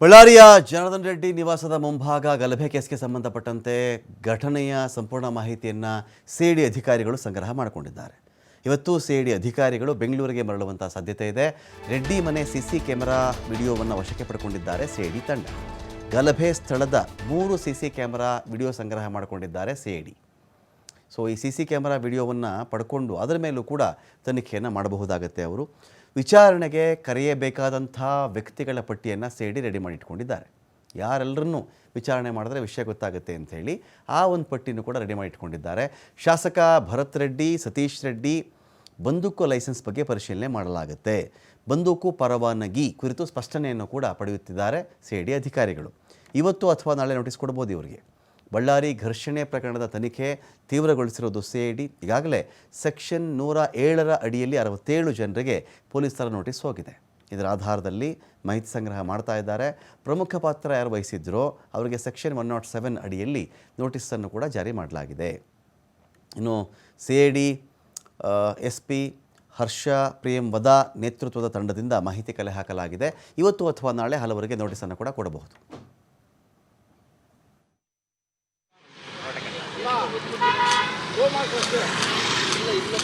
ಬಳ್ಳಾರಿಯ ಜನಾರ್ದನ್ ರೆಡ್ಡಿ ನಿವಾಸದ ಮುಂಭಾಗ ಗಲಭೆ ಕೇಸ್ಗೆ ಸಂಬಂಧಪಟ್ಟಂತೆ ಘಟನೆಯ ಸಂಪೂರ್ಣ ಮಾಹಿತಿಯನ್ನು ಸಿಡಿ ಅಧಿಕಾರಿಗಳು ಸಂಗ್ರಹ ಮಾಡಿಕೊಂಡಿದ್ದಾರೆ. ಇವತ್ತು ಸಿಡಿ ಅಧಿಕಾರಿಗಳು ಬೆಂಗಳೂರಿಗೆ ಮರಳುವಂಥ ಸಾಧ್ಯತೆ ಇದೆ. ರೆಡ್ಡಿ ಮನೆ ಸಿಸಿ ಕ್ಯಾಮೆರಾ ವಿಡಿಯೋವನ್ನು ವಶಕ್ಕೆ ಪಡ್ಕೊಂಡಿದ್ದಾರೆ ಸಿಡಿ ತಂಡ. ಗಲಭೆ ಸ್ಥಳದ ಮೂರು ಸಿಸಿ ಕ್ಯಾಮೆರಾ ವಿಡಿಯೋ ಸಂಗ್ರಹ ಮಾಡಿಕೊಂಡಿದ್ದಾರೆ ಸಿಡಿ ಸೊ ಈ ಸಿ ಸಿ ಕ್ಯಾಮರಾ ವಿಡಿಯೋವನ್ನು ಪಡ್ಕೊಂಡು ಅದರ ಮೇಲೂ ಕೂಡ ತನಿಖೆಯನ್ನು ಮಾಡಬಹುದಾಗತ್ತೆ ಅವರು. ವಿಚಾರಣೆಗೆ ಕರೆಯಬೇಕಾದಂಥ ವ್ಯಕ್ತಿಗಳ ಪಟ್ಟಿಯನ್ನು ಸೇಡಿ ರೆಡಿ ಮಾಡಿ ಇಟ್ಕೊಂಡಿದ್ದಾರೆ ಯಾರೆಲ್ಲರನ್ನೂ ವಿಚಾರಣೆ ಮಾಡಿದ್ರೆ ವಿಷಯ ಗೊತ್ತಾಗುತ್ತೆ ಅಂಥೇಳಿ ಆ ಒಂದು ಪಟ್ಟಿನೂ ಕೂಡ ರೆಡಿ ಮಾಡಿ ಇಟ್ಕೊಂಡಿದ್ದಾರೆ ಶಾಸಕ ಭರತ್ ರೆಡ್ಡಿ, ಸತೀಶ್ ರೆಡ್ಡಿ ಬಂದೂಕು ಲೈಸೆನ್ಸ್ ಬಗ್ಗೆ ಪರಿಶೀಲನೆ ಮಾಡಲಾಗುತ್ತೆ. ಬಂದೂಕು ಪರವಾನಗಿ ಕುರಿತು ಸ್ಪಷ್ಟನೆಯನ್ನು ಕೂಡ ಪಡೆಯುತ್ತಿದ್ದಾರೆ ಸೇಡಿ ಅಧಿಕಾರಿಗಳು. ಇವತ್ತು ಅಥವಾ ನಾಳೆ ನೋಟಿಸ್ ಕೊಡ್ಬೋದು ಇವರಿಗೆ. ಬಳ್ಳಾರಿ ಘರ್ಷಣೆ ಪ್ರಕರಣದ ತನಿಖೆ ತೀವ್ರಗೊಳಿಸಿರುವುದು ಸಿಐಡಿ. ಈಗಾಗಲೇ ಸೆಕ್ಷನ್ ನೂರ ಏಳರ ಅಡಿಯಲ್ಲಿ ಅರವತ್ತೇಳು ಜನರಿಗೆ ಪೊಲೀಸರ ನೋಟಿಸ್ ಹೋಗಿದೆ. ಇದರ ಆಧಾರದಲ್ಲಿ ಮಾಹಿತಿ ಸಂಗ್ರಹ ಮಾಡ್ತಾ ಇದ್ದಾರೆ. ಪ್ರಮುಖ ಪಾತ್ರ ಯಾರು ವಹಿಸಿದ್ರೋ ಅವರಿಗೆ ಸೆಕ್ಷನ್ ಒನ್ ನಾಟ್ ಸೆವೆನ್ ಅಡಿಯಲ್ಲಿ ನೋಟಿಸನ್ನು ಕೂಡ ಜಾರಿ ಮಾಡಲಾಗಿದೆ. ಇನ್ನು C I D S P Harsha Priyamvada ನೇತೃತ್ವದ ತಂಡದಿಂದ ಮಾಹಿತಿ ಕಲೆ ಹಾಕಲಾಗಿದೆ. ಇವತ್ತು ಅಥವಾ ನಾಳೆ ಹಲವರಿಗೆ ನೋಟಿಸನ್ನು ಕೂಡ ಕೊಡಬಹುದು. ಹೋಗ್ಬೇಕು ಹೋಮ್ ಅಷ್ಟೇ ಇಲ್ಲ ಇಲ್ಲ